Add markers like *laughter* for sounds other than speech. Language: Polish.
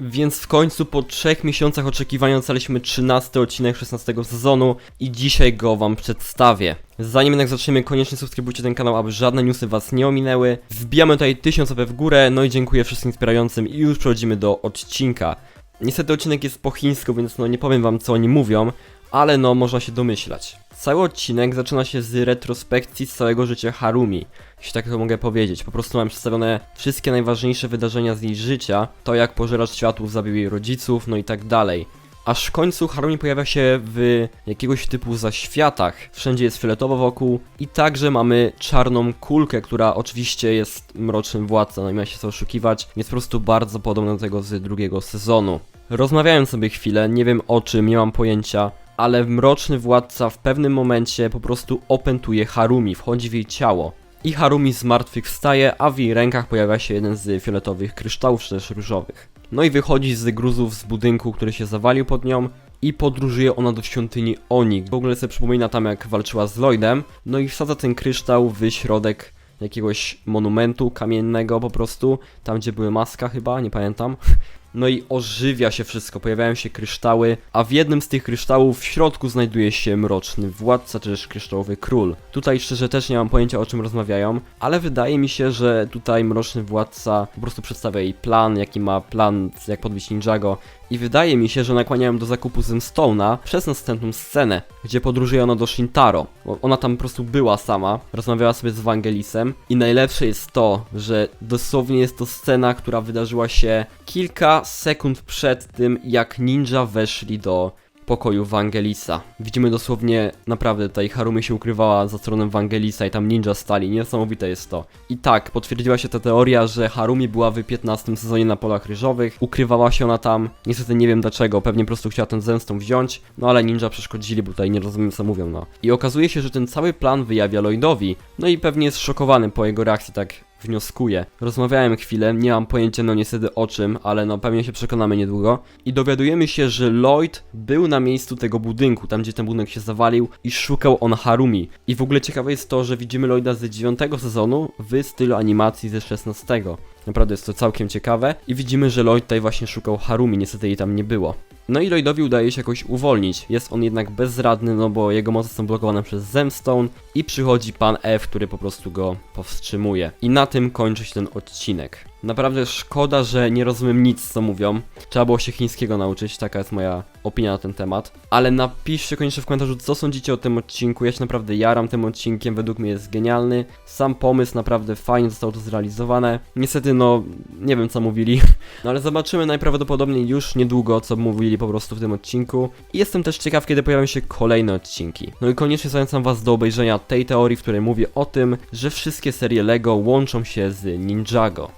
Więc w końcu po trzech miesiącach oczekiwania ocaliśmy 13 odcinek 16 sezonu i dzisiaj go wam przedstawię. Zanim jednak zaczniemy, koniecznie subskrybujcie ten kanał, aby żadne newsy was nie ominęły. Wbijamy tutaj 1000 OP w górę, no i dziękuję wszystkim wspierającym i już przechodzimy do odcinka. Niestety odcinek jest po chińsku, więc no nie powiem wam co oni mówią, ale no można się domyślać. Cały odcinek zaczyna się z retrospekcji z całego życia Harumi. Jeśli tak to mogę powiedzieć. Po prostu mam przedstawione wszystkie najważniejsze wydarzenia z jej życia, to jak pożeracz światów zabił jej rodziców, no i tak dalej. Aż w końcu Harumi pojawia się w jakiegoś typu zaświatach. Wszędzie jest fioletowo wokół i także mamy czarną kulkę, która oczywiście jest mrocznym władcą, no i ma się co oszukiwać. Jest po prostu bardzo podobna do tego z drugiego sezonu. Rozmawiałem sobie chwilę, nie wiem o czym, nie mam pojęcia, ale mroczny władca w pewnym momencie po prostu opętuje Harumi, wchodzi w jej ciało. I Harumi zmartwychwstaje, a w jej rękach pojawia się jeden z fioletowych kryształów, czy też różowych. No i wychodzi z gruzów z budynku, który się zawalił pod nią i podróżuje ona do świątyni Oni. W ogóle sobie przypomina tam jak walczyła z Lloydem, no i wsadza ten kryształ w środek jakiegoś monumentu kamiennego po prostu, tam gdzie były maska chyba, nie pamiętam. No i ożywia się wszystko, pojawiają się kryształy, a w jednym z tych kryształów w środku znajduje się mroczny władca, czy też kryształowy król. Tutaj szczerze też nie mam pojęcia o czym rozmawiają, ale wydaje mi się, że tutaj mroczny władca po prostu przedstawia jej plan, jaki ma plan, jak podbić Ninjago. I wydaje mi się, że nakłaniają do zakupu Zemstone'a przez następną scenę, gdzie podróżuje ona do Shintaro. Ona tam po prostu była sama, rozmawiała sobie z Wangelisem i najlepsze jest to, że dosłownie jest to scena, która wydarzyła się kilka sekund przed tym, jak ninja weszli do pokoju Wangelisa. Widzimy dosłownie, naprawdę tutaj Harumi się ukrywała za stroną Wangelisa i tam ninja stali, niesamowite jest to. I tak, potwierdziła się ta teoria, że Harumi była w 15 sezonie na polach ryżowych, ukrywała się ona tam, niestety nie wiem dlaczego, pewnie po prostu chciała ten zemstą wziąć, no ale ninja przeszkodzili, bo tutaj nie rozumiem co mówią, no. I okazuje się, że ten cały plan wyjawia Lloydowi, no i pewnie jest szokowany po jego reakcji, tak wnioskuję. Rozmawiałem chwilę, nie mam pojęcia no niestety o czym, ale no pewnie się przekonamy niedługo. I dowiadujemy się, że Lloyd był na miejscu tego budynku, tam gdzie ten budynek się zawalił i szukał on Harumi. I w ogóle ciekawe jest to, że widzimy Lloyda z 9 sezonu w stylu animacji ze 16. Naprawdę jest to całkiem ciekawe i widzimy, że Lloyd tutaj właśnie szukał Harumi, niestety jej tam nie było. No i Lloydowi udaje się jakoś uwolnić. Jest on jednak bezradny, no bo jego moce są blokowane przez Zemstone i przychodzi pan F, który po prostu go powstrzymuje. I na tym kończy się ten odcinek. Naprawdę szkoda, że nie rozumiem nic, co mówią. Trzeba było się chińskiego nauczyć, taka jest moja opinia na ten temat. Ale napiszcie koniecznie w komentarzu, co sądzicie o tym odcinku. Ja się naprawdę jaram tym odcinkiem, według mnie jest genialny. Sam pomysł naprawdę fajnie zostało to zrealizowane. Niestety, no, nie wiem co mówili. *laughs* No ale zobaczymy najprawdopodobniej już niedługo, co mówili po prostu w tym odcinku. I jestem też ciekaw, kiedy pojawią się kolejne odcinki. No i koniecznie zachęcam was do obejrzenia tej teorii, w której mówię o tym, że wszystkie serie LEGO łączą się z Ninjago.